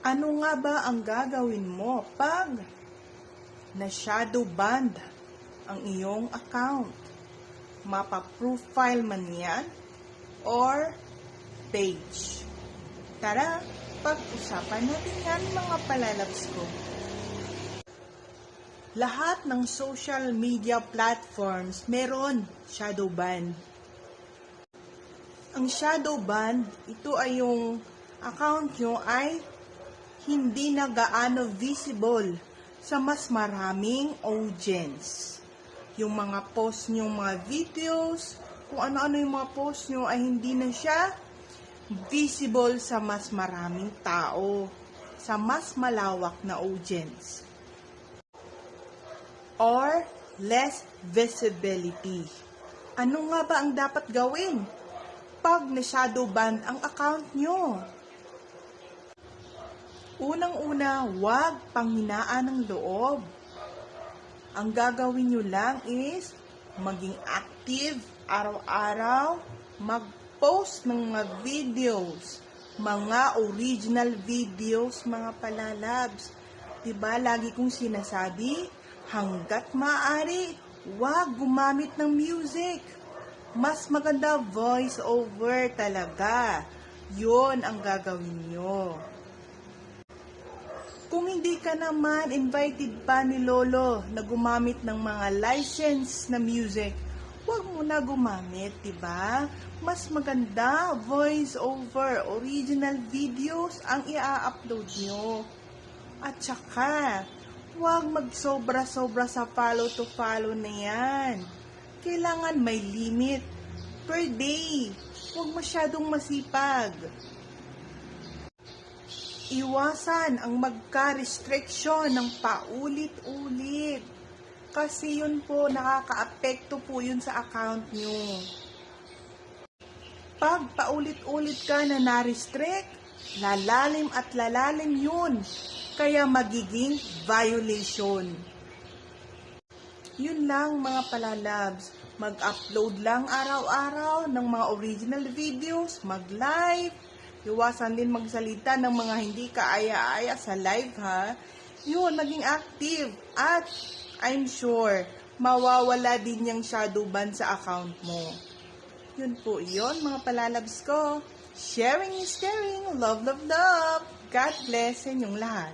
Ano nga ba ang gagawin mo pag na-shadow band ang iyong account? Mapa-profile man yan or page. Tara, pag-usapan natin yan mga palalabs ko. Lahat ng social media platforms meron shadow ban. Ang shadow ban, ito ay yung account nyo ay hindi na gaano visible sa mas maraming audience. Yung mga post nyo, mga videos, kung ano-ano yung mga post nyo ay hindi na siya visible sa mas maraming tao, sa mas malawak na audience or less visibility. Ano nga ba ang dapat gawin pag na-shadow ban ang account nyo? Unang-una, huwag panghinaan ng loob. Ang gagawin nyo lang is maging active araw-araw, mag-post ng mga videos, mga original videos, mga palalabs. Diba, lagi kong sinasabi, hanggat maaari, huwag gumamit ng music. Mas maganda voice over talaga. Yun ang gagawin nyo. Kung hindi ka naman invited pa ni Lolo na gumamit ng mga license na music, huwag mo na gumamit, 'di ba? Mas maganda voice over original videos ang i-upload nyo. At saka, huwag magsobra-sobra sa follow to follow na yan. Kailangan may limit per day. Huwag masyadong masipag. Iwasan ang magka-restriction ng paulit-ulit. Kasi yun po, nakaka-apekto po yun sa account nyo. Pag paulit-ulit ka na na-restrict, lalalim at lalalim yun. Kaya magiging violation. Yun lang mga palalabs. Mag-upload lang araw-araw ng mga original videos, mag-live, Iwasan din magsalita ng mga hindi kaaya-aya sa live ha. Yun, maging active. At I'm sure, mawawala din yung shadow ban sa account mo. Yun po yun, mga palalabs ko. Sharing is caring. Love, love, love. God bless sa inyong lahat.